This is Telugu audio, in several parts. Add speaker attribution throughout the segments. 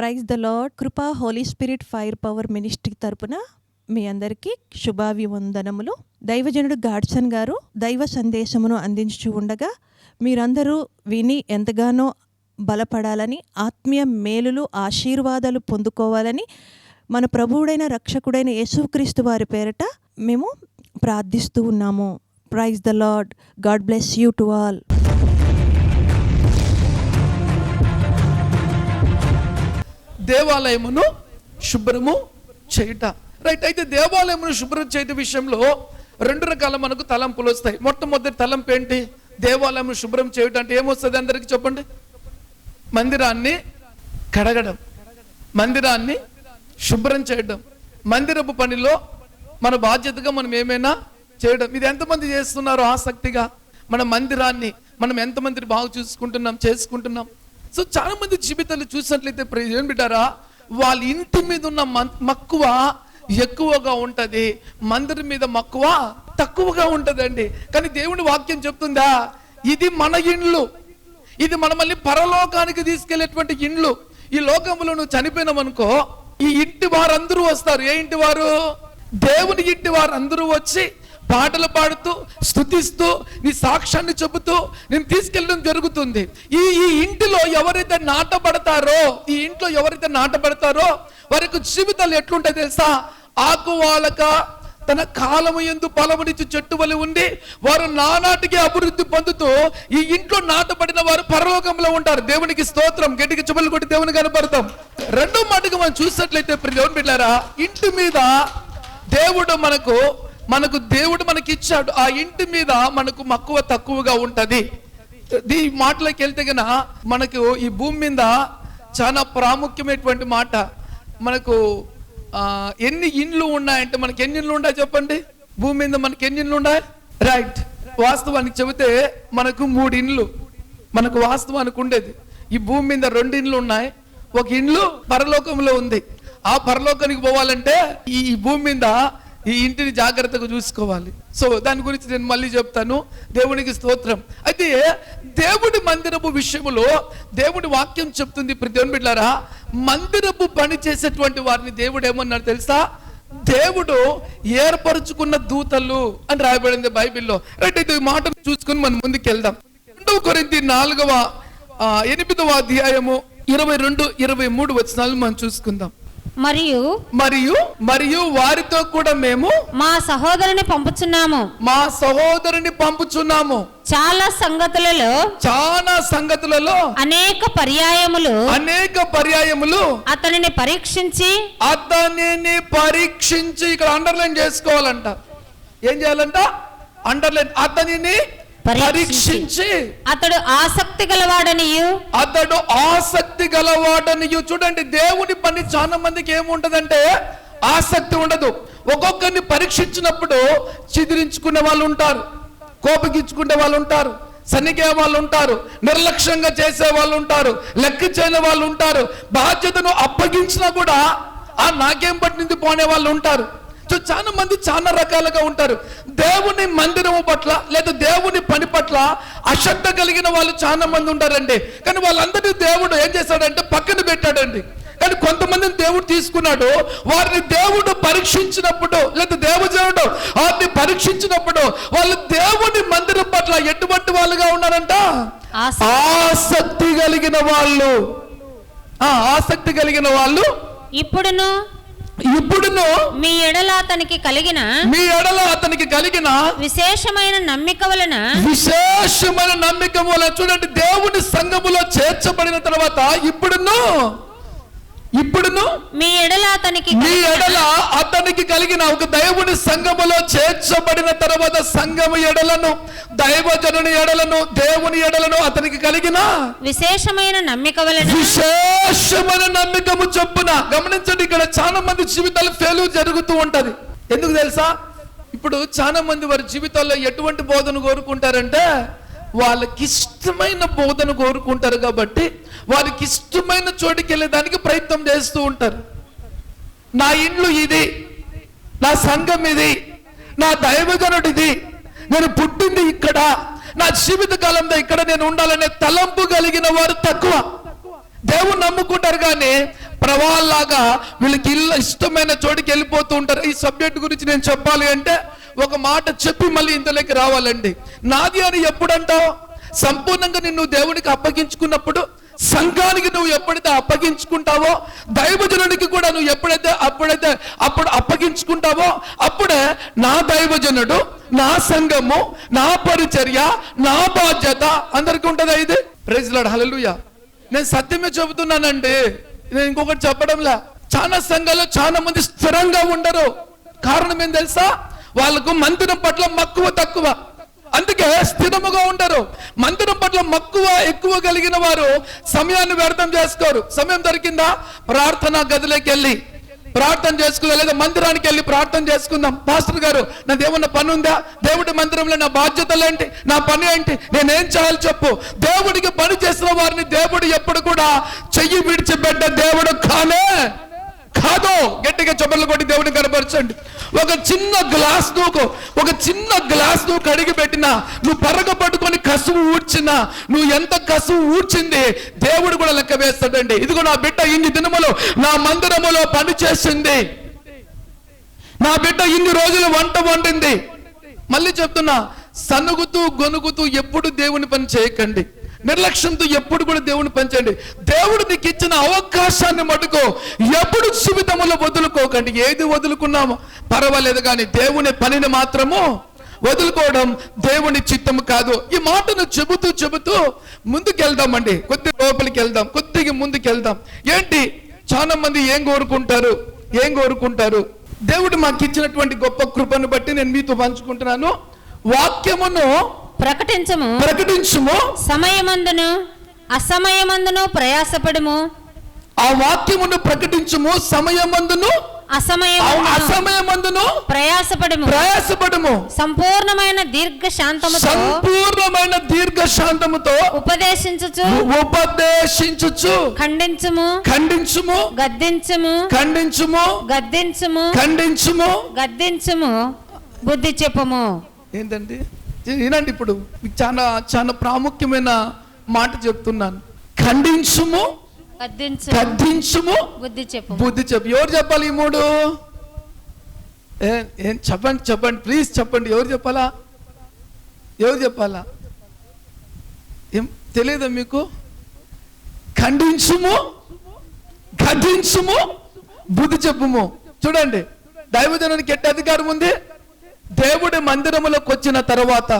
Speaker 1: Praise the lord. Krupa holy spirit fire power ministry తరపున మీ అందరికీ శుభాభివందనములు. దైవజనుడు గాడ్సన్ గారు దైవ సందేశమును అందించు ఉండగా మీరందరూ విని ఎంతగానో బలపడాలని ఆత్మీయ మేలులు ఆశీర్వాదాలు పొందుకోవాలని మన ప్రభువుడైన రక్షకుడైన యేసుక్రీస్తు వారి పేరట మేము ప్రార్థిస్తూ ఉన్నాము. Praise the lord. God bless you to all.
Speaker 2: దేవాలయమును శుభ్రము చేయుట. రైట్ అయితే దేవాలయమును శుభ్రం చేయటం విషయంలో రెండు రకాల మనకు తలంపులు వస్తాయి. మొట్టమొదటి తలంపు ఏంటి? దేవాలయం శుభ్రం చేయటం అంటే ఏమొస్తుంది అందరికి చెప్పండి? మందిరాన్ని కడగడం. మందిరాన్ని శుభ్రం చేయడం. మందిరపు పనిలో మన బాధ్యతగా మనం ఏమైనా చేయడం. ఇది ఎంతమంది చేస్తున్నారు ఆసక్తిగా? మన మందిరాన్ని మనం ఎంతమందిని బాగా చూసుకుంటున్నాం చేసుకుంటున్నాం? సో చాలా మంది జీవితాలు చూసినట్లయితే ఏం బిడ్డారా? వాళ్ళ ఇంటి మీద ఉన్న మక్కువ ఎక్కువగా ఉంటది. మందిరం మీద మక్కువ తక్కువగా ఉంటదండి. కానీ దేవుని వాక్యం చెప్తుందా? ఇది మన ఇండ్లు. ఇది మనమల్ని పరలోకానికి తీసుకెళ్ళేటువంటి ఇండ్లు. ఈ లోకంలో నువ్వు చనిపోయినామనుకో ఈ ఇంటి వారందరూ వస్తారు. ఏ ఇంటి వారు? దేవుని ఇంటి వారందరూ వచ్చి పాటలు పాడుతూ స్తుతిస్తూ నీ సాక్ష్యాన్ని చెబుతూ నేను తీసుకెళ్ళడం జరుగుతుంది. ఈ ఈ ఇంటిలో ఎవరైతే నాటబడతారో ఈ ఇంట్లో ఎవరైతే నాటబడతారో వారికి జీవితాలు ఎట్లుంటాయి తెలుసా? ఆకువాలక తన కాలము ఎందు బలమునిచ్చి చెట్టు వలి ఉండి వారు నానాటికి అభివృద్ధి పొందుతూ ఈ ఇంట్లో నాటబడిన వారు పరలోకంలో ఉంటారు. దేవునికి స్తోత్రం. గట్టికి చుబలు కొట్టి దేవుని కనపడతాం. రెండో మాటగా మనం చూసినట్లయితే ప్రియ దేవుని బిడ్డారా ఇంటి మీద దేవుడు మనకు మనకు దేవుడు మనకి ఇచ్చాడు ఆ ఇంటి మీద మనకు మక్కువ తక్కువగా ఉంటుంది. దీ మాటలోకి వెళ్తే గన మనకు ఈ భూమి మీద చాలా ప్రాముఖ్యమైనటువంటి మాట. మనకు ఎన్ని ఇండ్లు ఉన్నాయంటే మనకి ఎన్ని ఇండ్లు ఉన్నాయి చెప్పండి? భూమి మీద మనకి ఎన్ని ఇండ్లు ఉన్నాయి రైట్. వాస్తవానికి చెబితే మనకు మూడు ఇండ్లు. మనకు వాస్తవానికి ఉండేది. ఈ భూమి మీద రెండు ఇండ్లు ఉన్నాయి. ఒక ఇండ్లు పరలోకంలో ఉంది. ఆ పరలోకానికి పోవాలంటే ఈ భూమి మీద ఈ ఇంటిని జాగ్రత్తగా చూసుకోవాలి. సో దాని గురించి నేను మళ్ళీ చెప్తాను. దేవునికి స్తోత్రం. అయితే దేవుడి మందిరపు విషయములో దేవుడి వాక్యం చెప్తుంది. ఇప్పుడు బిడ్డారా మందిరపు పని చేసేటువంటి వారిని దేవుడు ఏమన్నారు తెలుసా? దేవుడు ఏర్పరచుకున్న దూతలు అని రాయబడింది బైబిల్లో. అంటే అయితే ఈ మాటను చూసుకుని మనం ముందుకు వెళ్దాం రెండవ కొరింది నాలుగవ ఎనిమిదవ అధ్యాయము ఇరవై రెండు ఇరవై మూడు వచనాలు మనం చూసుకుందాం.
Speaker 3: మరియు
Speaker 2: మరియు మరియు వారితో కూడా మేము
Speaker 3: మా సహోదరుని పంపుచున్నాము.
Speaker 2: మా సహోదరుని పంపుచున్నాము.
Speaker 3: చాలా సంగతులలో
Speaker 2: చాలా సంగతులలో
Speaker 3: అనేక పర్యాయములు
Speaker 2: అనేక పర్యాయములు
Speaker 3: అతనిని పరీక్షించి
Speaker 2: అతనిని పరీక్షించి ఇక్కడ అండర్లైన్ చేసుకోవాలంట. ఏం చేయాలంట? అండర్లైన్ అతనిని పరీక్షించి
Speaker 3: అతడు ఆసక్తి గలవాడనియు
Speaker 2: అతడు ఆసక్తి గలవాడని చూడండి దేవుని పని చాలా మందికి ఏముంటదంటే ఆసక్తి ఉండదు. ఒక్కొక్కరిని పరీక్షించినప్పుడు చిదిరించుకునే వాళ్ళు ఉంటారు కోపగించుకునే వాళ్ళు ఉంటారు సన్నిగే వాళ్ళు ఉంటారు నిర్లక్ష్యంగా చేసే వాళ్ళు ఉంటారు లెక్క చేయని వాళ్ళు ఉంటారు బాధ్యతను అప్పగించినా కూడా ఆ నాకేం పట్టింది పోనే వాళ్ళు ఉంటారు. చాలా మంది చాలా రకాలుగా ఉంటారు. దేవుని మందిరము పట్ల లేదా దేవుని పని పట్ల అశ్రద్ధ కలిగిన వాళ్ళు చాలా మంది ఉంటారండి. కానీ వాళ్ళందరినీ దేవుడు ఏం చేశాడంటే పక్కన పెట్టాడండి. కానీ కొంతమందిని దేవుడు తీసుకున్నాడు. వారిని దేవుడు పరీక్షించినప్పుడు లేదా దేవజనుడు వారిని పరీక్షించినప్పుడు వాళ్ళు దేవుని మందిరం పట్ల ఎటువంటి వాళ్ళుగా ఉన్నారంట?
Speaker 3: ఆసక్తి.
Speaker 2: కలిగిన వాళ్ళు. ఆసక్తి కలిగిన వాళ్ళు
Speaker 3: ఇప్పుడును
Speaker 2: ఇప్పుడును
Speaker 3: మీ ఎడల అతనికి కలిగిన
Speaker 2: మీ ఎడల అతనికి కలిగిన
Speaker 3: విశేషమైన నమ్మిక వలన
Speaker 2: విశేషమైన నమ్మిక వలన చూడండి దేవుని సంఘములో చేర్చబడిన తర్వాత ఇప్పుడును ఇప్పుడును
Speaker 3: మీ ఎడల అతనికి
Speaker 2: మీ ఎడల అతనికి కలిగిన ఒక దైవుని సంఘములో చేర్చబడిన తర్వాత సంఘము ఎడలను దైవజనుని ఎడలను దేవుని ఎడలను అతనికి కలిగిన
Speaker 3: విశేషమైన నమ్మిక వలన
Speaker 2: విశేషమైన నమ్మకము చొప్పున గమనించండి ఇక్కడ చాలా మంది జీవితాలు ఫెయిల్ జరుగుతూ ఉంటది. ఎందుకు తెలుసా? ఇప్పుడు చాలా మంది వారి జీవితాల్లో ఎటువంటి బోధన కోరుకుంటారంటే వాళ్ళకి ఇష్టమైన బోధన కోరుకుంటారు కాబట్టి వారికి ఇష్టమైన చోటికి వెళ్ళేదానికి ప్రయత్నం చేస్తూ ఉంటారు. నా ఇండ్లు ఇది నా సంఘం ఇది నా దైవజనుడు ఇది నేను పుట్టింది ఇక్కడ నా జీవిత కాలంలో ఇక్కడ నేను ఉండాలనే తలంపు కలిగిన వారు తక్కువ. దేవుడు నమ్ముకుంటారు కానీ ప్రవాహంలాగా వీళ్ళకి ఇల్లు ఇష్టమైన చోటికి వెళ్ళిపోతూ ఉంటారు. ఈ సబ్జెక్ట్ గురించి నేను చెప్పాలి అంటే ఒక మాట చెప్పి మళ్ళీ ఇంతలోకి రావాలండి. నాది అని ఎప్పుడంటావు సంపూర్ణంగా నిన్ను దేవుడికి అప్పగించుకున్నప్పుడు సంఘానికి నువ్వు ఎప్పుడైతే అప్పగించుకుంటావో దైవజనుడికి కూడా నువ్వు ఎప్పుడైతే అప్పుడైతే అప్పుడు అప్పగించుకుంటావో అప్పుడే నా దైవజనుడు నా సంఘము నా పరిచర్య నా బాధ్యత అందరికీ ఉంటుందా ఇది? ప్రైజ్లాడ్ హల్లెలూయా నేను సత్యమే చెబుతున్నానండి. నేను ఇంకొకటి చెప్పడంలా. చాలా సంఘాల్లో చాలా మంది స్థిరంగా ఉండరు. కారణం ఏం తెలుసా? వాళ్ళకు మంత్రం పట్ల మక్కువ తక్కువ. అందుకే స్థిరముగా ఉండరు. మందిరం పట్ల మక్కువ ఎక్కువ కలిగిన వారు సమయాన్ని వ్యర్థం చేసుకోరు. సమయం దొరికిందా? ప్రార్థన గదిలోకి వెళ్ళి. ప్రార్థన చేసుకుందాం లేదా మందిరానికి వెళ్ళి ప్రార్థన చేసుకుందాం. పాస్టర్ గారు నా దేవున్న పని ఉందా దేవుడి మందిరంలో నా బాధ్యతలు ఏంటి? నా పని ఏంటి? నేనేం చేయాలి చెప్పు. దేవుడికి పని చేసిన వారిని దేవుడు ఎప్పుడు కూడా చెయ్యి విడిచిపెట్ట దేవుడు కానే. కాదో గట్టిగా చెప్పులు కొట్టి దేవుడిని కనపరచండి. ఒక చిన్న గ్లాస్ నువ్వు ఒక చిన్న గ్లాస్ నువ్వు కడిగి పెట్టినా నువ్వు పరగ పట్టుకొని కసువు ఊడ్చినా నువ్వు ఎంత కసువు ఊడ్చింది దేవుడు కూడా లెక్క వేస్తాడండి. ఇదిగో నా బిడ్డ ఇన్ని దినములు నా మందిరములో పని చేసింది. నా బిడ్డ ఇన్ని రోజులు వంట వండింది. మళ్ళీ చెప్తున్నా సనుగుతూ గొనుగుతూ ఎప్పుడు దేవుని పని చేయకండి. నిర్లక్ష్యంతో ఎప్పుడు కూడా దేవుని పంచండి దేవుడు నీకు ఇచ్చిన అవకాశాన్ని మటుకు ఎప్పుడు జీవితంలో వదులుకోకండి. ఏది వదులుకున్నామో పర్వాలేదు కానీ దేవుని పనిని మాత్రము వదులుకోవడం దేవుని చిత్తము కాదు. ఈ మాటను చెబుతూ చెబుతూ ముందుకెళ్దామండి. కొద్ది లోపలికి వెళ్దాం కొద్దిగా ముందుకెళ్దాం. ఏంటి? చాలా మంది ఏం కోరుకుంటారు? ఏం కోరుకుంటారు? దేవుడు మాకు ఇచ్చినటువంటి గొప్ప కృపను బట్టి నేను మీతో పంచుకుంటున్నాను. వాక్యమును
Speaker 3: ప్రకటించము.
Speaker 2: ప్రకటించుము.
Speaker 3: సమయమందును అసమయమందును ప్రయాసపడుము.
Speaker 2: ఆ వాక్యమును ప్రకటించుము సమయమందును
Speaker 3: అసమయమందును
Speaker 2: అసమయమందును
Speaker 3: ప్రయాసపడుము.
Speaker 2: ప్రయాసపడము.
Speaker 3: సంపూర్ణమైన దీర్ఘ శాంతముతో
Speaker 2: సంపూర్ణమైన దీర్ఘ శాంతముతో
Speaker 3: ఉపదేశించుచు
Speaker 2: ఉపదేశించుచు
Speaker 3: ఖండించుము
Speaker 2: ఖండించుము
Speaker 3: గద్దించుము
Speaker 2: ఖండించుము
Speaker 3: గద్దించుము
Speaker 2: ఖండించుము.
Speaker 3: గద్దించుము. బుద్ధి చెప్పుము.
Speaker 2: ఏంటండి? వినండి ఇప్పుడు. మీకు చాలా చాలా ప్రాముఖ్యమైన మాట చెప్తున్నాను. ఖండించుము
Speaker 3: గద్దించు
Speaker 2: గద్దించుము
Speaker 3: బుద్ధి చెప్పు
Speaker 2: బుద్ధి చెప్పు. ఎవరు చెప్పాలి ఈ మూడు? ఏం చెప్పండి చెప్పండి. ప్లీజ్ చెప్పండి. ఎవరు చెప్పాలా? ఎవరు చెప్పాలా? ఏం తెలియదా మీకు? ఖండించుము గద్దించుము బుద్ధి చెప్పుము. చూడండి. దైవజనానికి ఎట్టి అధికారం ఉంది? దేవుడి మందిరములోకి వచ్చిన తర్వాత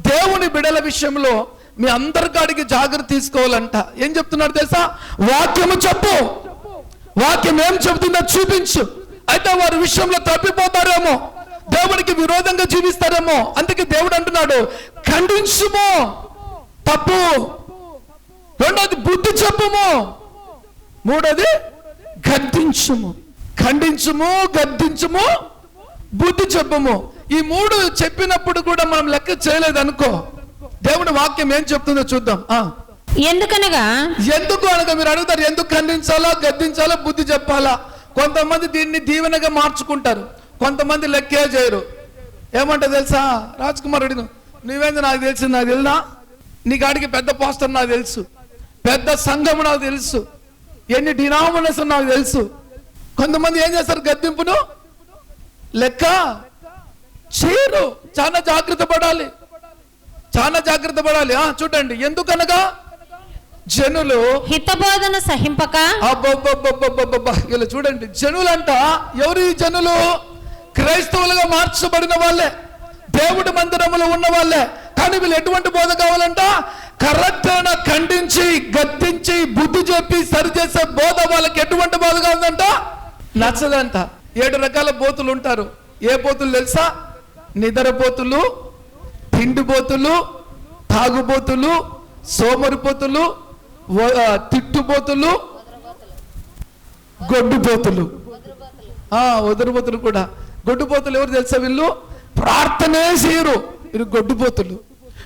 Speaker 2: దేవుని బిడల విషయంలో మీ అందరి కాడికి జాగ్రత్త తీసుకోవాలంట. ఏం చెప్తున్నారు తెలుసా? వాక్యము చెప్పు. వాక్యం ఏం చెబుతుందో చూపించు. అయితే వారి విషయంలో తప్పిపోతారేమో. దేవుడికి విరోధంగా జీవిస్తారేమో. అందుకే దేవుడు అంటున్నాడు ఖండించుము. తప్పు. రెండోది బుద్ధి చెప్పుము. మూడోది గద్దించుము. ఖండించుము గద్దించుము. బుద్ధి చెప్పుము. ఈ మూడు చెప్పినప్పుడు కూడా మనం లెక్క చేయలేదు అనుకో దేవుడి వాక్యం ఏం చెప్తుందో చూద్దాం.
Speaker 3: ఎందుకనగా?
Speaker 2: ఎందుకు అనగా మీరు అడుగుతారు ఎందుకు ఖండించాలా గద్దించాలా బుద్ధి చెప్పాలా? కొంతమంది దీన్ని దీవెనగా మార్చుకుంటారు. కొంతమంది లెక్కే చేయరు. ఏమంటే తెలుసా? రాజ్ కుమార్ రెడ్డి నువ్వేంది నాకు తెలుసు నాకు తెలినా? నీ కాడికి పెద్ద పోస్టర్ నాకు తెలుసు. పెద్ద సంఘము నాకు తెలుసు. ఎన్ని డినామినేషన్ నాకు తెలుసు. కొంతమంది ఏం చేస్తారు? గద్దింపును లెక్క? చేయరు. చాలా జాగ్రత్త పడాలి. చాలా జాగ్రత్త పడాలి. ఆ చూడండి. ఎందుకనగా? జనులు
Speaker 3: హితబోధన సహింపక.
Speaker 2: ఇలా చూడండి. జనులంట ఎవరు ఈ జనులు? క్రైస్తవులుగా మార్చబడిన వాళ్ళే. దేవుడి మందిరములో ఉన్న వాళ్ళే. కానీ వీళ్ళు ఎటువంటి బోధ కావాలంట? కరెక్ట్ ఖండించి గద్దించి బుద్ధి చెప్పి సరిచేసే బోధ వాళ్ళకి ఎటువంటి బోధ కావాలంట? నచ్చదంట. ఏడు రకాల బోతులు ఉంటారు. ఏ బోతులు తెలుసా? నిద్రపోతులు తిండిపోతులు తాగుబోతులు సోమరిపోతులు తిట్టుబోతులు గొడ్డుపోతులు ఆ కూడా. గొడ్డుపోతులు ఎవరు తెలుసా వీళ్ళు? ప్రార్థనే చేయరు. వీళ్ళు గొడ్డుపోతులు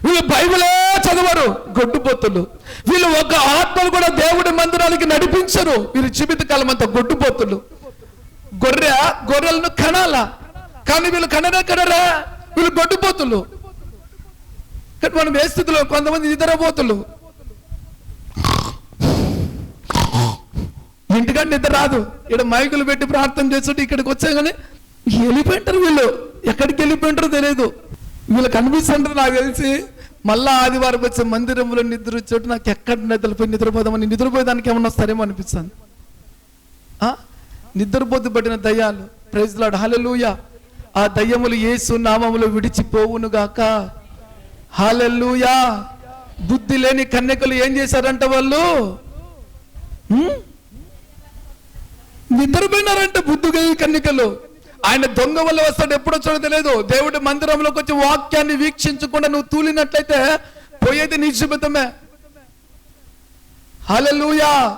Speaker 2: వీళ్ళు బైబిలే చదవరు గొడ్డుపోతులు వీళ్ళు ఒక ఆత్మలు కూడా దేవుడి మందిరానికి నడిపించరు. వీళ్ళు జీవిత కాలం అంతా గొడ్డుపోతులు గొర్రె గొర్రెలను కనాలా? కానీ వీళ్ళు కనరే కనరా. వీళ్ళు గొడ్డుపోతులు. కానీ మనం ఏ స్థితిలో కొంతమంది నిద్రపోతులు? ఇంటికంటే నిద్ర రాదు. ఇక్కడ మైకులు పెట్టి ప్రార్థన చేస్తుంటే ఇక్కడికి వచ్చాగానే వెళ్ళిపోయింటారు వీళ్ళు. ఎక్కడికి వెళ్ళిపోయింటారో తెలియదు. వీళ్ళు కనిపిస్తుంటారు నాకు తెలిసి. మళ్ళా ఆదివారం వచ్చే మందిరంలో నిద్ర వచ్చేట్టు నాకు ఎక్కడ నిద్రపోయి నిద్రపోదామని నిద్రపోయేదానికి ఏమన్నా వస్తారేమో అనిపిస్తుంది. ఆ? నిద్రపోతు పడిన దయ్యాలు. ప్రైజ్లాడు హలలుయ ఆ దయ్యములు ఏసు నామములు విడిచిపోవును గాక. హలలుయా బుద్ధి లేని కన్యకలు ఏం చేశారంట వాళ్ళు? Hmm? నిద్రపోయినారంట బుద్ధి లేని కన్యకలు. ఆయన దొంగ వల్ల వస్తాడు ఎప్పుడు వచ్చాడో తెలియదు. దేవుడి మందిరంలోకి వచ్చి వాక్యాన్ని వీక్షించకుండా నువ్వు తూలినట్లయితే పోయేది నీ జీవితమే. హలలుయా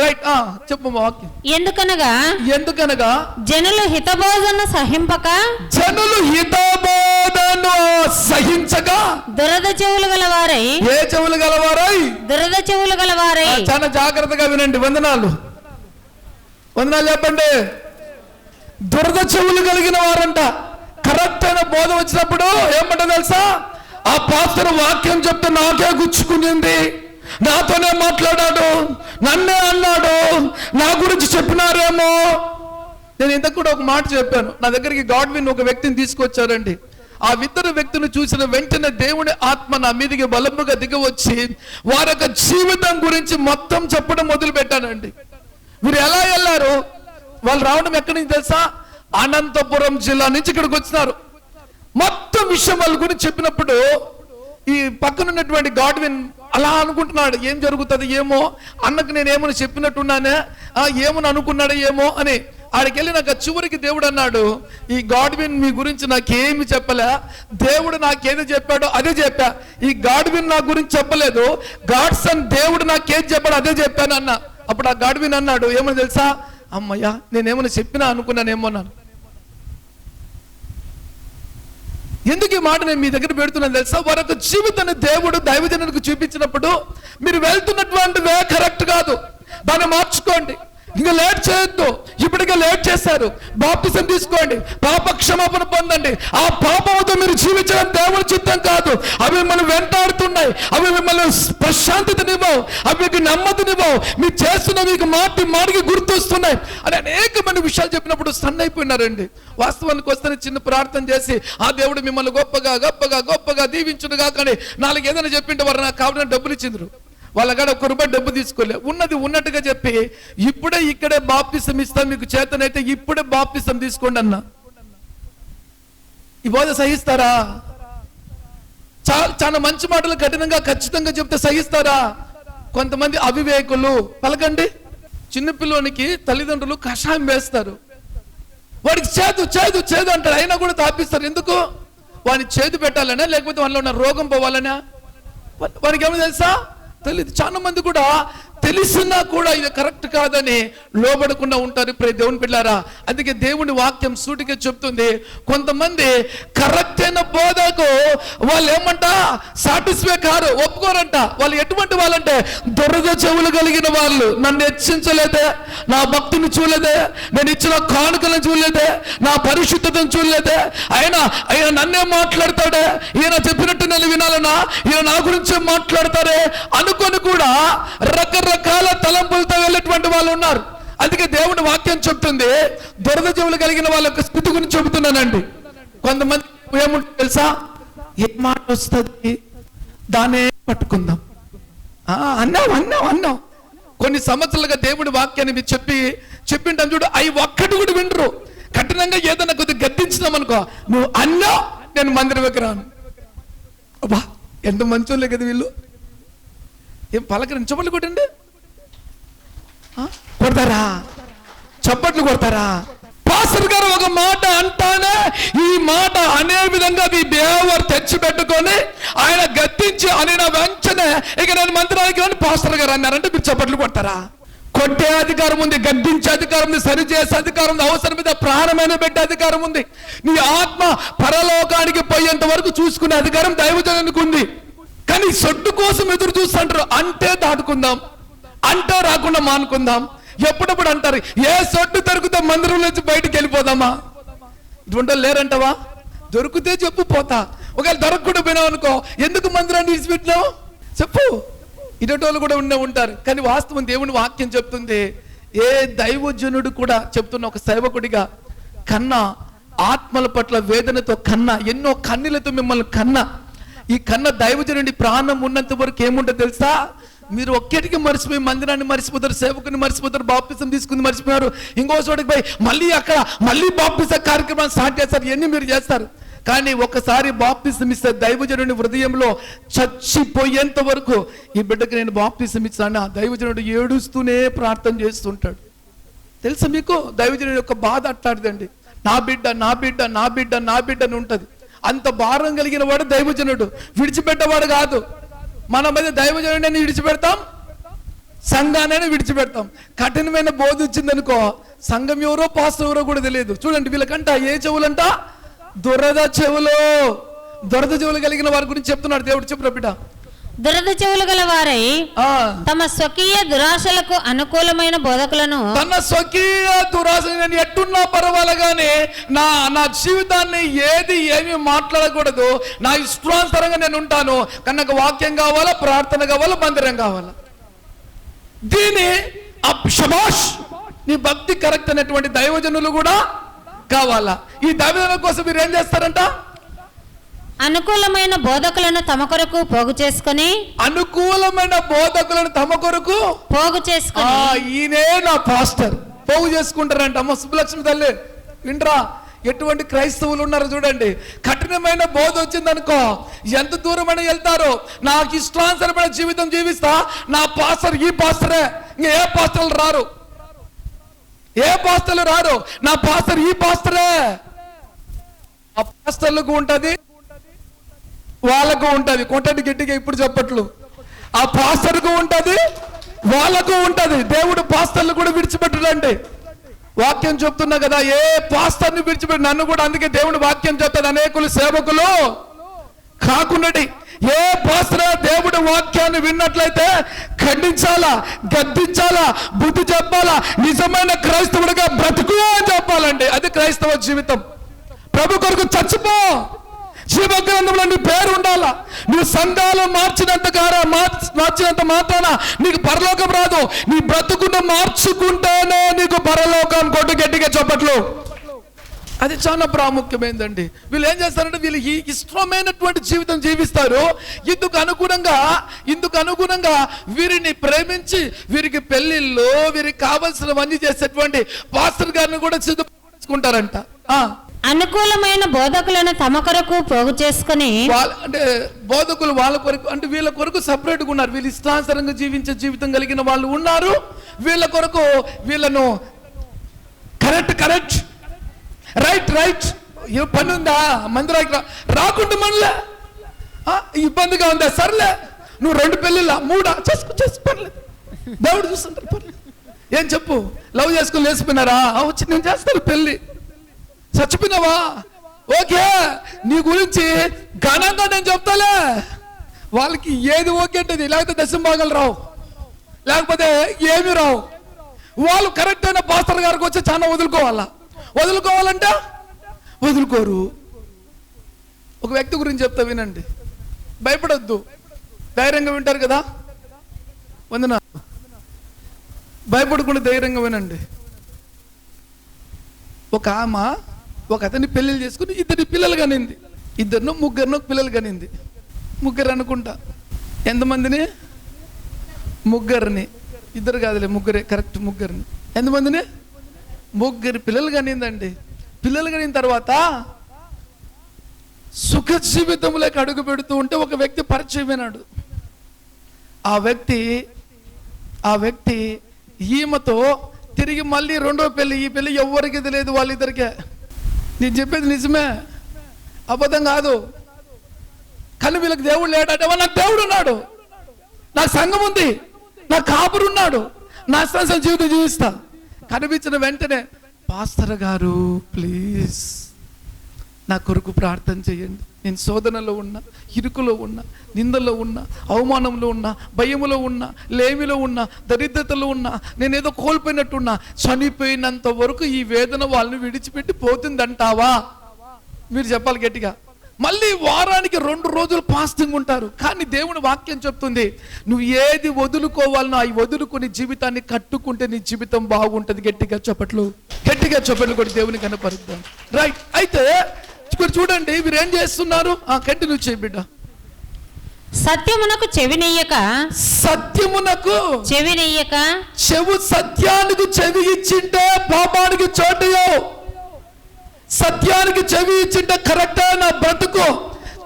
Speaker 2: రైట్ ఆ చెప్పు మా వాక్యం.
Speaker 3: ఎందుకనగా?
Speaker 2: ఎందుకనగా?
Speaker 3: జనులు హితబోధన సహింపక
Speaker 2: జనులు హితబోధను సహించగా?
Speaker 3: దురద చెవులు గల వారై
Speaker 2: ఏ చెవులు గలవారై?
Speaker 3: దురద చెవులు గల వారై
Speaker 2: ఆ, చాలా జాగ్రత్తగా వినండి వందనాలు. వందనాలు చెప్పండి. దురద చెవులు కలిగిన వారంట. కరెక్ట్ అయిన బోధ వచ్చినప్పుడు ఏమంట తెలుసా? ఆ పాత్ర వాక్యం చెప్తే నాకే గుచ్చుకునింది. నాతోనే మాట్లాడాడు నన్నే అన్నాడు నా గురించి చెప్పినారేమో. నేను ఇంతకు కూడా ఒక మాట చెప్పాను. నా దగ్గరికి గాడ్విన్ ఒక వ్యక్తిని తీసుకొచ్చారండి. ఆ ఇద్దరు వ్యక్తిని చూసిన వెంటనే దేవుని ఆత్మ నా మీదకి బలముగా దిగవచ్చి వారి యొక్క జీవితం గురించి మొత్తం చెప్పడం మొదలు పెట్టానండి వీరు ఎలా వెళ్ళారు? వాళ్ళు రావడం ఎక్కడి నుంచి తెలుసా? అనంతపురం జిల్లా నుంచి ఇక్కడికి వచ్చినారు. మొత్తం విషయం వాళ్ళ గురించి చెప్పినప్పుడు ఈ పక్కన ఉన్నటువంటి గాడ్విన్ అలా అనుకుంటున్నాడు. ఏం జరుగుతుంది ఏమో? అన్నకు నేను ఏమని చెప్పినట్టున్నానే ఏమని అనుకున్నాడో ఏమో అని. ఆడికెళ్ళి నాకు చివరికి దేవుడు అన్నాడు ఈ గాడ్విన్ మీ గురించి నాకేమి చెప్పలే. దేవుడు నాకేది చెప్పాడో అదే చెప్పా. ఈ గాడ్విన్ నా గురించి చెప్పలేదు. గాడ్స్ అని దేవుడు నాకేది చెప్పాడో అదే చెప్పాను అన్న అప్పుడు ఆ గాడ్విన్ అన్నాడు ఏమని తెలుసా? అమ్మయ్యా నేనేమని చెప్పినా అనుకున్నానేమో అన్నాను ఎందుకు ఈ మాట నేను మీ దగ్గర పెడుతున్నాను తెలుసా? వరకు జీవితాన్ని దేవుడు దైవజనులకు చూపించినప్పుడు మీరు వెళ్తున్నటువంటి వే కరెక్ట్ కాదు. దాన్ని మార్చుకోండి. ఇంకా లేట్ చేయొద్దు. ఇప్పటికే లేట్ చేశారు. బాప్తిసం తీసుకోండి. పాప క్షమాపణ పొందండి. ఆ పాపంతో మీరు జీవించడం దేవుడి చిత్తం కాదు. అవి మిమ్మల్ని వెంటాడుతున్నాయి. అవి మిమ్మల్ని ప్రశాంతతనివ్వవు. అవి మీకు నెమ్మదినివ్వవు. మీరు చేస్తున్న మీకు మాటి మాటికి గుర్తొస్తున్నాయి. అని అనేకమైన విషయాలు చెప్పినప్పుడు సన్ అయిపోయినారండి. వాస్తవానికి వస్తే చిన్న ప్రార్థన చేసి ఆ దేవుడు మిమ్మల్ని గొప్పగా గొప్పగా గొప్పగా దీవించుడుగా కానీ నాలుగు ఏదైనా చెప్పింటే వారు నాకు కావాలని డబ్బులు ఇచ్చిండ్రు. వాళ్ళ కాడ ఒక్క రూపాయి డబ్బు తీసుకోలే. ఉన్నది ఉన్నట్టుగా చెప్పి ఇప్పుడే ఇక్కడే బాప్తిసం ఇస్తాం మీకు చేతనైతే ఇప్పుడే బాప్తిసం తీసుకోండి అన్న. ఈ బోధ సహిస్తారా? చాలా మంచి మాటలు కఠినంగా ఖచ్చితంగా చెప్తే సహిస్తారా? కొంతమంది అవివేకులు. పలకండి. చిన్నపిల్లోనికి తల్లిదండ్రులు కషాయం వేస్తారు. వాడికి చేదు చేదు చేదు అంటాడు అయినా కూడా తాపిస్తారు. ఎందుకు? వాడిని చేదు పెట్టాలనే? లేకపోతే వాళ్ళలో ఉన్న రోగం పోవాలనా? వానికి ఏమో తెలుసా? తెలియదు చాలా మంది కూడా తెలిసినా కూడా ఇది కరెక్ట్ కాదని లోబడకుండా ఉంటారు. ఇప్పుడు దేవుని పిల్లారా అందుకే దేవుని వాక్యం సూటిగా చెప్తుంది. కొంతమంది కరెక్ట్ అయిన బోధకు వాళ్ళు ఏమంట సాటిస్ఫై కారు ఒప్పుకోరంట. వాళ్ళు ఎటువంటి వాళ్ళంటే దొరద చెవులు కలిగిన వాళ్ళు. నన్ను హెచ్చించలేదే నా భక్తిని చూడలేదే నేను ఇచ్చిన కానుకలను చూడలేదే నా పరిశుద్ధతను చూడలేదే. ఆయన ఆయన నన్నే మాట్లాడతాడే ఈయన చెప్పినట్టు నేను వినాలనా? ఈయన నా గురించే మాట్లాడతారే అనుకొని కూడా రకరకాల తలంపులతో వెళ్ళేటువంటి వాళ్ళు ఉన్నారు. అందుకే దేవుని వాక్యం చెప్తుంది దురద చెవులు కలిగిన వాళ్ళ యొక్క స్థితి గురించి చెబుతున్నానండి. కొంతమంది ఏముంటుంది తెలుసా? ఏ మాట వస్తుంది? దానే పట్టుకుందాం. అన్నాం అన్నాం అన్నాం కొన్ని సంవత్సరాలుగా దేవుడి వాక్యాన్ని చెప్పి చెప్పింటాం చూడు అవి ఒక్కటి కూడా వినరు. కఠినంగా ఏదైనా కొద్దిగా గద్దించినాం అనుకో నువ్వు అన్నా నేను మందిరం రాను. అబ్బా ఎంత మంచోళ్ళే కదా వీళ్ళు. ఏం పలకరండి చప్పట్లు కొట్టండి. కొడతారా? చప్పట్లు కొడతారా? పాస్టర్ గారు ఒక మాట అంటానే ఈ మాట అనే విధంగా మీ దేవర్ తెచ్చి పెట్టుకొని ఆయన గద్దించి అనిన వెంటనే ఇక నేను మంత్రానికి రాని పాస్టర్ గారు అన్నారంటే మీరు చప్పట్లు కొడతారా? కొట్టే అధికారం ఉంది గద్దించే అధికారం ఉంది సరి చేసే అధికారం ఉంది అవసరం మీద ప్రాణమైన పెట్టే అధికారం ఉంది. నీ ఆత్మ పరలోకానికి పోయేంత వరకు చూసుకునే అధికారం దైవజనానికి ఉంది. కానీ సొట్టు కోసం ఎదురు చూస్తుంటారు. అంటే దాటుకుందాం. అంటే రాకుండా మానుకుందాం. ఎప్పుడప్పుడు అంటారు ఏ సొట్టు దొరికితే మందిరం నుంచి బయటకు వెళ్ళిపోదామా? ఇటువంటి లేరంటవా? దొరికితే చెప్పు పోతా. ఒకవేళ దొరకకుండా పోయినావు అనుకో ఎందుకు మందిరాన్ని విడిచిపెట్టినావు? చెప్పు. ఇటువంటి కూడా ఉండే ఉంటారు. కానీ వాస్తవం దేవుని వాక్యం చెప్తుంది ఏ దైవజనుడు కూడా చెప్తున్న ఒక సేవకుడిగా కన్నా ఆత్మల పట్ల వేదనతో కన్నా ఎన్నో కన్నీలతో మిమ్మల్ని కన్నా ఈ కన్న దైవజనుడి ప్రాణం ఉన్నంత వరకు ఏముంటుందో తెలుసా? మీరు ఒక్కటికి మర్చిపోయి మందిరాన్ని మర్చిపోతారు సేవకుని మర్చిపోతారు బాప్తిసం తీసుకుని మర్చిపోయారు. ఇంకో చోటికి పోయి మళ్ళీ అక్కడ మళ్ళీ బాప్తిస కార్యక్రమాన్ని స్టార్ట్ చేస్తారు. ఇవన్నీ మీరు చేస్తారు? కానీ ఒకసారి బాప్తిసం ఇస్తే దైవజనుడి హృదయంలో చచ్చిపోయేంత వరకు ఈ బిడ్డకి నేను బాప్తిసం ఇచ్చాను. ఆ దైవజనుడు ఏడుస్తూనే ప్రార్థన చేస్తుంటాడు. తెలుసా మీకు? దైవజనుడి యొక్క బాధ అట్లాడిదండి నా బిడ్డ నా బిడ్డ నా బిడ్డ నా బిడ్డ అని ఉంటుంది. అంత భారం కలిగిన వాడు దైవజనుడు. విడిచిపెట్టేవాడు కాదు. మన మధ్య దైవజనుడిని విడిచిపెడతాం సంఘాన్ని విడిచిపెడతాం. కఠినమైన బోధ ఇచ్చిందనుకో సంఘం ఎవరో పాస్టర్ ఎవరో కూడా తెలియదు. చూడండి వీళ్ళకంట ఏ చెవులంట? దురద చెవులు. దురద చెవులు కలిగిన వారి గురించి చెప్తున్నాడు దేవుడు. చెప్పు బిడ్డ
Speaker 3: దురద చెవులు గల వారై తమ స్వకీయ దురాశలకు అనుకూలమైన బోధకులను
Speaker 2: తన స్వకీయ దురాశ నేను ఎట్టున్నా పర్వాలేగానే నా నా జీవితాన్ని ఏది ఏమి మాట్లాడకూడదు. నా ఇష్టానుసరంగా నేను ఉంటాను. కనుక వాక్యం కావాలా ప్రార్థన కావాలా మందిరం కావాలా? దీని అప్ శబాష్ నీ భక్తి కరెక్ట్ అనేటువంటి దైవజనులు కూడా కావాలా? ఈ దైవజనుల కోసం మీరు ఏం చేస్తారంట?
Speaker 3: అనుకూలమైన బోధకులను తమ కొరకు పోగు చేసుకొని
Speaker 2: అనుకూలమైన బోధకులను తమ కొరకు
Speaker 3: పోగు
Speaker 2: ఆ
Speaker 3: చేసుకొని
Speaker 2: ఈయనే నా పాస్టర్. పోగు చేసుకుంటారంట. అమ్మ సుబ్బలక్ష్మి తల్లి వింట్రా ఎటువంటి క్రైస్తవులు ఉన్నారో చూడండి. కఠినమైన బోధ వచ్చిందనుకో ఎంత దూరమైన వెళ్తారో? నాకు ఇష్టానుసరమైన జీవితం జీవిస్తా. నా పాస్టర్ ఈ పాస్టరే. ఇంకా ఏ పాస్టర్లు రారు? ఏ పాస్టర్లు రారు? నా పాస్టర్ ఈ పాస్టరే. ఆ పాస్టర్లకు ఉంటది వాళ్ళకు ఉంటుంది. కొంటటి గట్టిగా ఇప్పుడు చెప్పట్లు. ఆ పాస్టర్కు ఉంటుంది వాళ్ళకు ఉంటుంది. దేవుడు పాస్టర్లు కూడా విడిచిపెట్టడండి. వాక్యం చెప్తున్నా కదా ఏ పాస్టర్ని విడిచిపెట్టి నన్ను కూడా అందుకే దేవుడు వాక్యం చెప్తాడు. అనేకులు సేవకులు కాకున్నది ఏ పాస్టర్ దేవుడు వాక్యాన్ని విన్నట్లయితే ఖండించాలా గద్దించాలా బుద్ధి చెప్పాలా నిజమైన క్రైస్తవుడిగా బ్రతుకు అని చెప్పాలండి. అది క్రైస్తవ జీవితం. ప్రభు కొరకు చచ్చిపో. జీవగ్రంథంలో నీ పేరు ఉండాలా నువ్వు సంఘాలు మార్చినంత గారా మార్చినంత మాత్రాన నీకు పరలోకం రాదు. నీ బ్రతుకును మార్చుకుంటేనే నీకు పరలోకం కొట్టు గట్టిగా చెప్పట్లు. అది చాలా ప్రాముఖ్యమైందండి. వీళ్ళు ఏం చేస్తారంటే వీళ్ళు ఈ ఇష్టమైనటువంటి జీవితం జీవిస్తారు. ఇందుకు అనుగుణంగా ఇందుకు అనుగుణంగా వీరిని ప్రేమించి వీరికి పెళ్ళిళ్ళు వీరికి కావలసినవన్నీ చేసేటువంటి పాస్టర్ గారిని కూడా సిద్ధపరచుకుంటారంట. ఆ,
Speaker 3: అనుకూలమైన బోధకులను తమ కొరకు పోగు చేసుకొని
Speaker 2: వాళ్ళ అంటే బోధకులు వాళ్ళ కొరకు అంటే వీళ్ళ కొరకు సపరేట్గా ఉన్నారు. వీళ్ళు ఇష్టానుసరంగా జీవించే జీవితం కలిగిన వాళ్ళు ఉన్నారు. వీళ్ళ కొరకు వీళ్ళను కరెక్ట్ కరెక్ట్ రైట్ రైట్ ఏ పని ఉందా? మందిరానికి రా రాకుండా మనలే ఆ, ఇబ్బందిగా ఉందా? సర్లే నువ్వు రెండు పెళ్ళిళ్ళ? మూడా? చేసుకో చేసుకో పర్లేదు. దేవుడు చూస్తుంటారు పర్లేదు. ఏం చెప్పు? లవ్ చేసుకుని లేచిపోయినారా? ఆ, వచ్చి నేను చేస్తాను పెళ్ళి. చచ్చిపోయినావా? ఓకే నీ గురించి ఘనంగా నేను చెప్తాలే. వాళ్ళకి ఏది ఓకే అంటే లేకపోతే దశం భాగాలు రావు. లేకపోతే ఏమి రావు. వాళ్ళు కరెక్ట్ అయిన పాస్టర్ గారికి వచ్చి చాలా వదులుకోవాలా? వదులుకోవాలంటే వదులుకోరు. ఒక వ్యక్తి గురించి చెప్తా వినండి. భయపడొద్దు. ధైర్యంగా వింటారు కదా? వందన భయపడకుండా ధైర్యంగా వినండి. ఒక ఆమె ఒక అతని పెళ్ళిళ్ళు చేసుకుని ఇద్దరి పిల్లలు కనింది ఇద్దరినో ముగ్గురినో పిల్లలు కనింది ముగ్గురు అనుకుంటా. ఎంతమందిని? ముగ్గురిని. ఇద్దరు కాదులే ముగ్గురే కరెక్ట్ ముగ్గురిని. ఎంతమందిని? ముగ్గురు పిల్లలు కనిందండి పిల్లలు కనిన తర్వాత సుఖ జీవితంలోకి అడుగు పెడుతూ ఉంటే ఒక వ్యక్తి పరిచయమైనాడు ఆ వ్యక్తి ఆ వ్యక్తి ఈమెతో తిరిగి మళ్ళీ రెండో పెళ్ళి ఈ పెళ్ళి ఎవరికి తెలియదు వాళ్ళిద్దరికే. నేను చెప్పేది నిజమే. అబద్ధం కాదు. కానీ వీళ్ళకి దేవుడు లేడంటే నాకు దేవుడు ఉన్నాడు. నా సంఘం ఉంది. నా కాపురున్నాడు నా సంసం జీవితం జీవిస్తా. కనిపించిన వెంటనే పాస్తర్ గారు ప్లీజ్. నా కొరకు ప్రార్థన చేయండి. నేను శోధనలో ఉన్నా ఇరుకులో ఉన్నా నిందలో ఉన్నా అవమానంలో ఉన్నా భయములో ఉన్నా లేమిలో ఉన్నా దరిద్రతలో ఉన్నా నేనేదో కోల్పోయినట్టున్నా చనిపోయినంత వరకు ఈ వేదన వాళ్ళని విడిచిపెట్టి పోతుందంటావా? మీరు చెప్పాలి గట్టిగా. మళ్ళీ వారానికి రెండు రోజులు పాస్టింగ్ ఉంటారు. కానీ దేవుని వాక్యం చెప్తుంది నువ్వు ఏది వదులుకోవాలనో అవి వదులుకుని జీవితాన్ని కట్టుకుంటే నీ జీవితం బాగుంటుంది. గట్టిగా చప్పట్లు. గట్టిగా చప్పట్లు కూడా దేవుని కనపరుద్దాం. రైట్ అయితే ఇక్కడ చూడండి మీరు ఏం చేస్తున్నారు? ఆ కంటిన్యూ చేయి బిడ్డ.
Speaker 3: సత్యమునకు చెవినెయ్యక
Speaker 2: సత్యమునకు
Speaker 3: చెవినెయ్యక
Speaker 2: చెవు సత్యానికి చెవి ఇచ్చింటే పాపానికి చోటయో సత్యానికి చెవి ఇచ్చింటే కరెక్టే నా బ్రతుకు.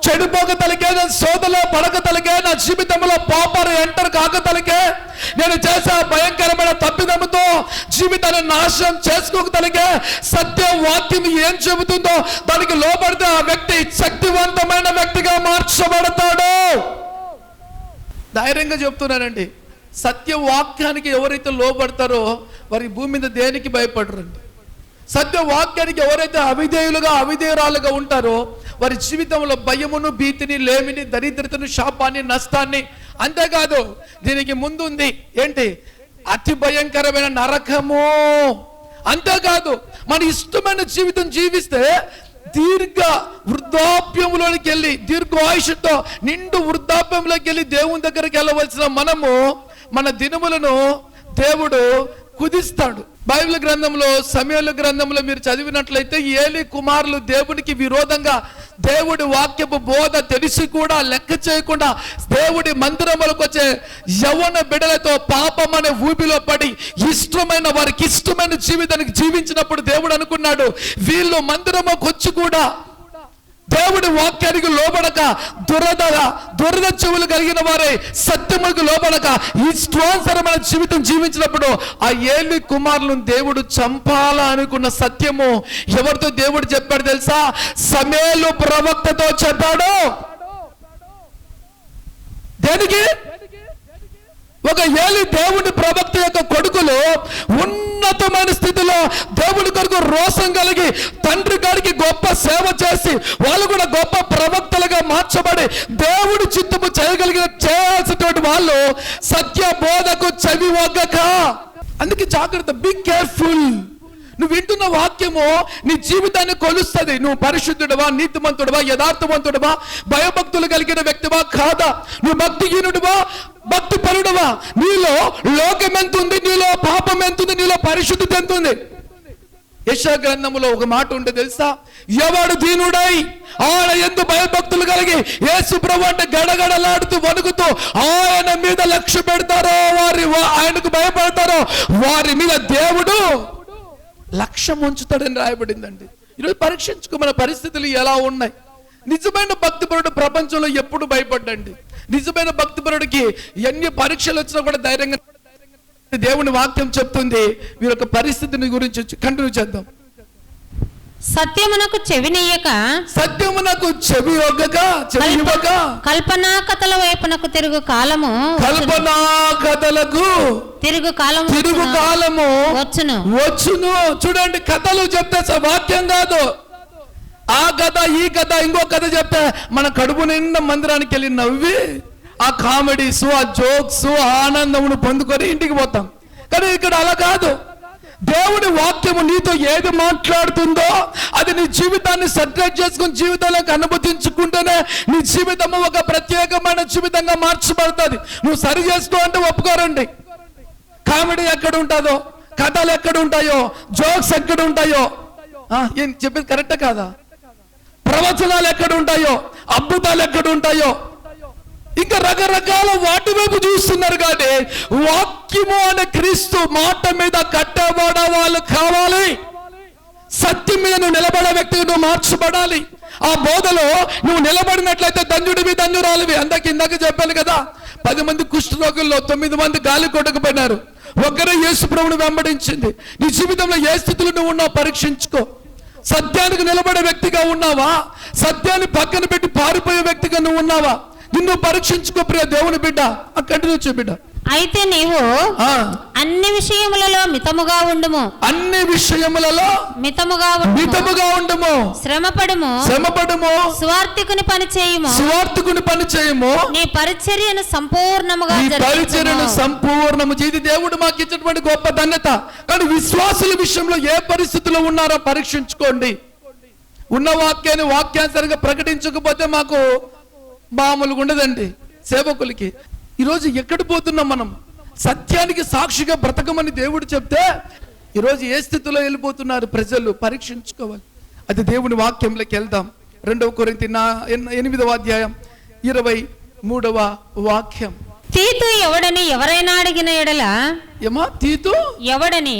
Speaker 2: చెడిపోక తలకే నా సోదలో పడక తలకే నా జీవితంలో పాపాలు ఎంటర్ కాక తలకే నేను చేసే భయంకరమైన తప్పిదముతో జీవితాన్ని నాశనం చేసుకోక తలకే సత్య వాక్యం ఏం చెబుతుందో దానికి లోపడితే ఆ వ్యక్తి శక్తివంతమైన వ్యక్తిగా మార్చబడతాడు. ధైర్యంగా చెప్తున్నానండి. సత్య వాక్యానికి ఎవరైతే లోబడతారో వారి భూమి మీద దేనికి భయపడరండి? సత్య వాక్యానికి ఎవరైతే అవిధేయులుగా అవిధేయురాలుగా ఉంటారో వారి జీవితంలో భయమును భీతిని లేమిని దరిద్రతను శాపాన్ని నష్టాన్ని అంతేకాదు దీనికి ముందు ఉంది ఏంటి? అతి భయంకరమైన నరకము. అంతేకాదు మన ఇష్టమైన జీవితం జీవిస్తే దీర్ఘ వృద్ధాప్యంలోకి వెళ్ళి దీర్ఘాయుషతో నిండు వృద్ధాప్యంలోకి వెళ్ళి దేవుని దగ్గరికి వెళ్ళవలసిన మనము మన దినములను దేవుడు కుదిస్తాడు. బైబిల్ గ్రంథంలో సమయంలో గ్రంథంలో మీరు చదివినట్లయితే ఏలి కుమారులు దేవుడికి విరోధంగా దేవుడి వాక్యపు బోధ తెలిసి కూడా లెక్క చేయకుండా దేవుడి మందిరములకు వచ్చే యవన బిడలతో పాపం అనే ఊపిలో పడి ఇష్టమైన వారికి ఇష్టమైన జీవితానికి జీవించినప్పుడు దేవుడు అనుకున్నాడు వీళ్ళు మందిరముకు వచ్చి కూడా దేవుడి వాక్యానికి లోబడక దురద దురద చెవులు కలిగిన వారే సత్యములకు లోబడక ఇష్టానుసరమైన జీవితం జీవించినప్పుడు ఆ ఏలి కుమారులను దేవుడు చంపాలా అనుకున్న సత్యము ఎవరితో దేవుడు చెప్పాడు తెలుసా? సమేలు ప్రవక్తతో చెప్పాడు. దేనికి? ఒక ఏలి దేవుడి ప్రవక్త యొక్క కొడుకులు ఉన్నతమైన స్థితిలో దేవుని కొరకు రోషం కలిగి తండ్రి గారికి గొప్ప సేవ చేసి వాళ్ళు కూడా గొప్ప ప్రవక్తలుగా మార్చబడి దేవుడి చిత్తము చేయగలిగిన చేయాల్సినటువంటి వాళ్ళు సత్య బోధకు చెవి వగ్గక అందుకే జాగ్రత్త బి కేర్ఫుల్ నువ్వు వింటున్న వాక్యము నీ జీవితాన్ని కొలుస్తుంది. నువ్వు పరిశుద్ధుడవా నీతిమంతుడవా యథార్థవంతుడవా భయభక్తులు కలిగిన వ్యక్తివా కాదా? నువ్వు భక్తిహీనుడువా? భక్తి పరుడవా? నీలో లోకం ఎంత ఉంది నీలో పాపం ఎంత ఉంది నీలో పరిశుద్ధత ఎంత ఉంది యశా గ్రంథములో ఒక మాట ఉంటే తెలుసా? ఎవడు దీనుడై ఆడ ఎందు భయభక్తులు కలిగి యేసు ప్రభు అంటే గడగడలాడుతూ వణుకుతూ ఆయన మీద లక్ష్య పెడతారో వారి ఆయనకు భయపడతారో వారి మీద దేవుడు లక్ష్యం ఉంచుతాడని రాయబడిందండి. ఈరోజు పరీక్షించుకో మన పరిస్థితులు ఎలా ఉన్నాయి? నిజమైన భక్తిపరుడు ప్రపంచంలో ఎప్పుడు భయపడ్డండి. నిజమైన భక్తిపరుడికి ఎన్ని పరీక్షలు వచ్చినా కూడా ధైర్యంగా దేవుని వాక్యం చెప్తుంది. వీరి యొక్క పరిస్థితిని గురించి కంటిన్యూ చేద్దాం.
Speaker 3: సత్యమునకు చెవినెయ్యక
Speaker 2: సత్యమునకు చెవి ఒగ్గక చెవి ఇవ్వక
Speaker 3: కల్పనా కథల వైపునకు తిరుగు కాలము
Speaker 2: కల్పనా కథలకు
Speaker 3: తిరుగు కాలము
Speaker 2: తిరుగు కాలము
Speaker 3: వచ్చును.
Speaker 2: వచ్చును. చూడండి కథలు చెప్తే వాక్యం కాదు. ఆ కథ ఈ కథ ఇంకో కథ చెప్తే మన కడుపు నిండా మందిరానికి వెళ్ళి నవ్వి ఆ కామెడీస్ ఆ జోక్స్ ఆ ఆనందమును పొందుకొని ఇంటికి పోతాం. కానీ ఇక్కడ అలా కాదు. దేవుడి వాక్యము నీతో ఏది మాట్లాడుతుందో అది నీ జీవితాన్ని సర్టైట్ చేసుకుని జీవితంలోకి అనుభూతించుకుంటేనే నీ జీవితము ఒక ప్రత్యేకమైన జీవితంగా మార్చబడుతుంది. నువ్వు సరి చేసుకో అంటే ఒప్పుకోరండి. కామెడీ ఎక్కడ ఉంటుందో కథలు ఎక్కడ ఉంటాయో జోక్స్ ఎక్కడ ఉంటాయో. ఏం చెప్పేది కరెక్టే కాదా? ప్రవచనాలు ఎక్కడ ఉంటాయో అద్భుతాలు ఎక్కడ ఉంటాయో ఇంకా రకరకాల వాటి వైపు చూస్తున్నారు కానీ వాక్యము అనే క్రీస్తు మాట మీద కట్టబడ వాళ్ళు కావాలి. సత్యం మీద నువ్వు నిలబడే వ్యక్తిగా నువ్వు మార్చబడాలి. ఆ బోధలో నువ్వు నిలబడినట్లయితే ధన్యుడివి ధన్యురాలివి. అందాక ఇందాక చెప్పాను కదా పది మంది కుష్ఠరోగుల్లో తొమ్మిది మంది గాలి కొట్టకపోయినారు. ఒక్కరే యేసు ప్రభుని వెంబడించింది. నీ జీవితంలో ఏ స్థితిలో నువ్వు ఉన్నావు పరీక్షించుకో. సత్యానికి నిలబడే వ్యక్తిగా ఉన్నావా? సత్యాన్ని పక్కన పెట్టి పారిపోయే వ్యక్తిగా నువ్వు ఉన్నావా? నిన్ను పరీక్షించుకో ప్రియ దేవుని బిడ్డ. కంటిన్యూ చూ బిడ్డ.
Speaker 3: అయితే నీవు అన్ని విషయములలో మితముగా ఉండుము.
Speaker 2: అన్ని విషయములలో
Speaker 3: మితముగా ఉండుము.
Speaker 2: మితముగా ఉండము.
Speaker 3: శ్రమపడుము.
Speaker 2: శ్రమపడము.
Speaker 3: స్వార్థికుని పని చేయుము.
Speaker 2: స్వార్థకుని పని చేయము.
Speaker 3: నీ పరిచర్యను సంపూర్ణముగా.
Speaker 2: పరిచర్యను సంపూర్ణము ఇది దేవుడు మాకు ఇచ్చినటువంటి గొప్ప ధన్యత. కానీ విశ్వాసుల విషయంలో ఏ పరిస్థితిలో ఉన్నారో పరీక్షించుకోండి. ఉన్న వాక్యాన్ని వాక్యానుసారంగా ప్రకటించకపోతే మాకు మామూలుగా ఉండదండి సేవకులకి. ఈరోజు ఎక్కడ పోతున్నాం మనం? సత్యానికి సాక్షిగా బ్రతకమని దేవుడు చెప్తే ఈరోజు ఏ స్థితిలో వెళ్ళిపోతున్నారు ప్రజలు? పరీక్షించుకోవాలి. అది దేవుని వాక్యంలోకి వెళ్దాం. రెండవ కొరింత నా ఎన్- ఎనిమిదవ అధ్యాయం ఇరవై మూడవ వాక్యం.
Speaker 3: తీతు ఎవడని ఎవరైనా అడిగిన ఎడల?
Speaker 2: ఏమా తీతు?
Speaker 3: ఎవడని?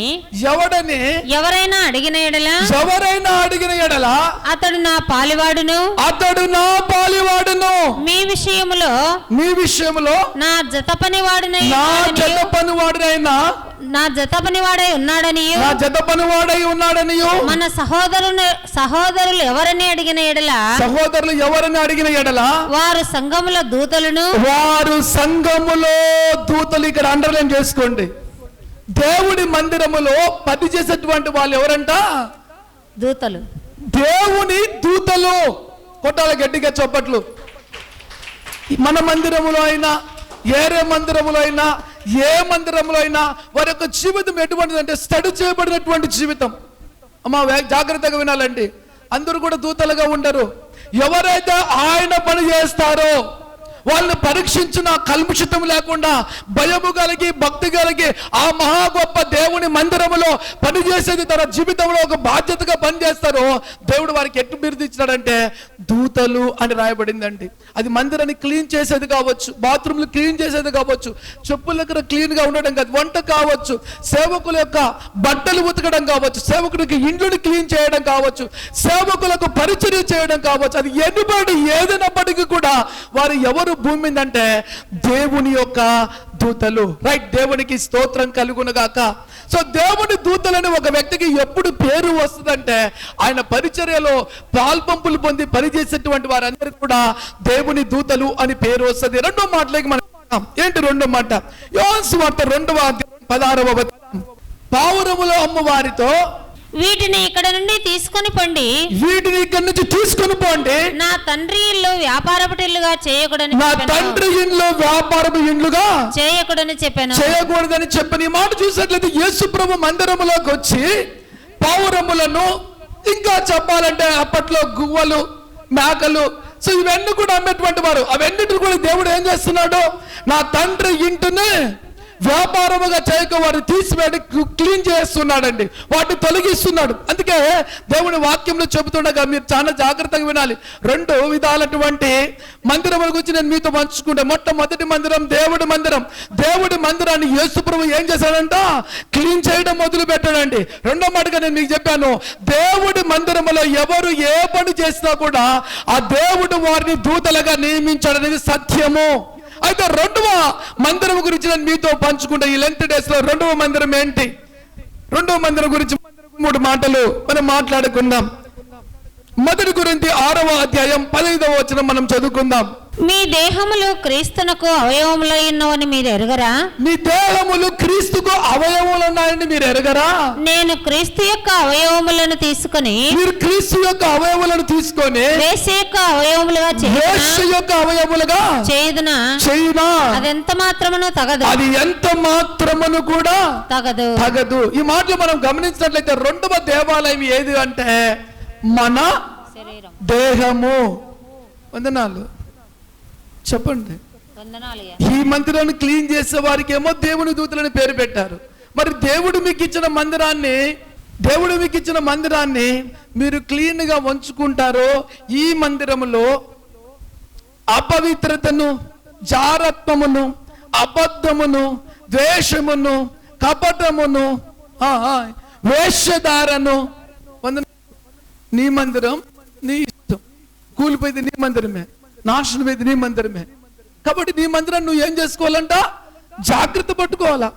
Speaker 2: ఎవడని?
Speaker 3: ఎవరైనా అడిగిన ఎడల?
Speaker 2: ఎవరైనా అడిగిన ఎడల?
Speaker 3: అతడు నా పాలివాడును.
Speaker 2: అతడు నా పాలివాడును.
Speaker 3: మీ విషయములో
Speaker 2: మీ విషయంలో
Speaker 3: నా జత పనివాడునై
Speaker 2: నా
Speaker 3: ఉన్నాడనియు,
Speaker 2: జత పనివాడైనా
Speaker 3: నా జత పనివాడై ఉన్నాడని
Speaker 2: నా జత పనివాడై ఉన్నాడనియు.
Speaker 3: మన సహోదరుని సహోదరులు ఎవరని అడిగిన ఎడల?
Speaker 2: సహోదరులు ఎవరిని అడిగిన ఎడల?
Speaker 3: వారు సంఘముల దూతలను.
Speaker 2: వారు సంఘములో దూతలు ఇక్కడ అండర్లైన్ చేసుకోండి. దేవుడి మందిరములో పని చేసేటువంటి వాళ్ళు ఎవరంట?
Speaker 3: దూతలు.
Speaker 2: దేవుని దూతలు. కొట్టాల గట్టిగా చప్పట్లు. మన మందిరములో అయినా ఏరే మందిరములో అయినా ఏ మందిరములో అయినా వారి యొక్క జీవితం ఎటువంటిది అంటే స్టడీ చేయబడినటువంటి జీవితం. అమ్మా జాగ్రత్తగా వినాలండి. అందరూ కూడా దూతలుగా ఉండరు. ఎవరైతే ఆయన పని చేస్తారో వాళ్ళని పరీక్షించిన కల్ముషితం లేకుండా భయము కలిగి భక్తి కలిగి ఆ మహా గొప్ప దేవుని మందిరములో పనిచేసేది తన జీవితంలో ఒక బాధ్యతగా పనిచేస్తారు దేవుడు వారికి ఎట్టు బిరుదిచ్చినాడంటే దూతలు అని రాయబడిందండి. అది మందిరాన్ని క్లీన్ చేసేది కావచ్చు బాత్రూమ్లు క్లీన్ చేసేది కావచ్చు చెప్పుల దగ్గర క్లీన్గా ఉండడం కాదు వంట కావచ్చు సేవకుల యొక్క బట్టలు ఉతకడం కావచ్చు సేవకుడికి ఇండ్లను క్లీన్ చేయడం కావచ్చు సేవకులకు పరిచర్య చేయడం కావచ్చు అది ఎన్నిబడి ఏదైనప్పటికీ కూడా వారు ఎవరు భూమి మీద అంటే దేవుని యొక్క దూతలు. రైట్ దేవునికి స్తోత్రం కలుగునగాక. సో దేవుని దూతలని ఒక వ్యక్తికి ఎప్పుడు పేరు వస్తుందంటే ఆయన పరిచర్యలో పాల్పంపులు పొంది పనిచేసేటువంటి వారందరికీ కూడా దేవుని దూతలు అని పేరు వస్తుంది. రెండో మాటలకి మనం ఏంటి రెండో మాట? యోన్స్ వార్త రెండవ అధ్యాయం పదహారవ పావురములో అమ్మవారితో
Speaker 3: వీటిని ఇక్కడ నుండి తీసుకొని పండి.
Speaker 2: వీటిని ఇక్కడి నుంచి తీసుకొని పోండి.
Speaker 3: నా తండ్రి ఇల్లు వ్యాపారపటిల్లుగా చేయకూడని
Speaker 2: నా తండ్రి ఇండ్లు వ్యాపారపు ఇండ్లుగా
Speaker 3: చేయకూడని చెప్పాను.
Speaker 2: చేయకూడదని చెప్పని మాట చూసినట్లయితే యేసు ప్రభు మందిరములోకి వచ్చి పావురములను ఇంకా చెప్పాలంటే అప్పట్లో గువ్వలు మేకలు సో ఇవన్నీ కూడా అమ్మేటువంటి వారు. అవన్నిటిని కూడా దేవుడు ఏం చేస్తున్నాడు? నా తండ్రి ఇంటిని వ్యాపారముగా చేయక వారిని తీసివేడి క్లీన్ చేస్తున్నాడండి. వాటిని తొలగిస్తున్నాడు. అందుకే దేవుని వాక్యంలో చెబుతుండగా మీరు చాలా జాగ్రత్తగా వినాలి. రెండు విధాలటువంటి మందిరముల గురించి నేను మీతో పంచుకుంటే. మొట్టమొదటి మందిరం దేవుడి మందిరం. దేవుడి మందిరాన్ని యేసుప్రభు ఏం చేశాడంట? క్లీన్ చేయడం మొదలు పెట్టాడండి. రెండో మాటగా నేను మీకు చెప్పాను. దేవుడి మందిరములో ఎవరు ఏ పని చేసినా కూడా ఆ దేవుడు వారిని దూతలుగా నియమించాడనేది సత్యము. అయితే రెండవ మందిరం గురించి నేను మీతో పంచుకుంటే. ఈ లెంత్ డేస్లో రెండవ మందిరం ఏంటి? రెండవ మందిరం గురించి మూడు మాటలు మనం మాట్లాడుకుందాం. మొదటి గురించి ఆరవ అధ్యాయం పదహైదవ వచనం మనం చదువుకుందాం.
Speaker 3: మీ దేహములు క్రీస్తునకు అవయవములు ఉన్నవని మీరు ఎరుగరా?
Speaker 2: మీ దేహములు క్రీస్తుకు అవయవములు ఉన్నాయని మీరు ఎరగరా?
Speaker 3: నేను క్రీస్తు యొక్క అవయవములను తీసుకుని
Speaker 2: మీరు క్రీస్తు యొక్క అవయవులను తీసుకొని
Speaker 3: వేసే యొక్క అవయవములుగా
Speaker 2: వేష యొక్క అవయవులుగా
Speaker 3: చేయుదునా?
Speaker 2: చేయునా?
Speaker 3: అదెంత మాత్రమును తగదు.
Speaker 2: అది ఎంత మాత్రమును కూడా
Speaker 3: తగదు.
Speaker 2: తగదు. ఈ మాటలు మనం గమనించినట్లయితే రెండవ దేవాలయం ఏది అంటే మన
Speaker 3: శరీరం.
Speaker 2: దేహము. వందనాలు. చెప్పండి. ఈ మందిరాన్ని క్లీన్ చేసే వారికి ఏమో దేవుని దూతలని పేరు పెట్టారు. మరి దేవుడు మీకు ఇచ్చిన మందిరాన్ని దేవుడు మీకు ఇచ్చిన మందిరాన్ని మీరు క్లీన్గా ఉంచుకుంటారో ఈ మందిరములో అపవిత్రతను జారత్వమును అబద్ధమును ద్వేషమును కపటమును వేషధారను నీ మందిరం నీ ఇష్టం. కూలిపోయింది నీ మందిరమే. నాశనం అయింది నీ మందిరమే. కాబట్టి నీ మందిరం నువ్వు ఏం చేసుకోవాలంట? జాగ్రత్త పట్టుకోవాలా?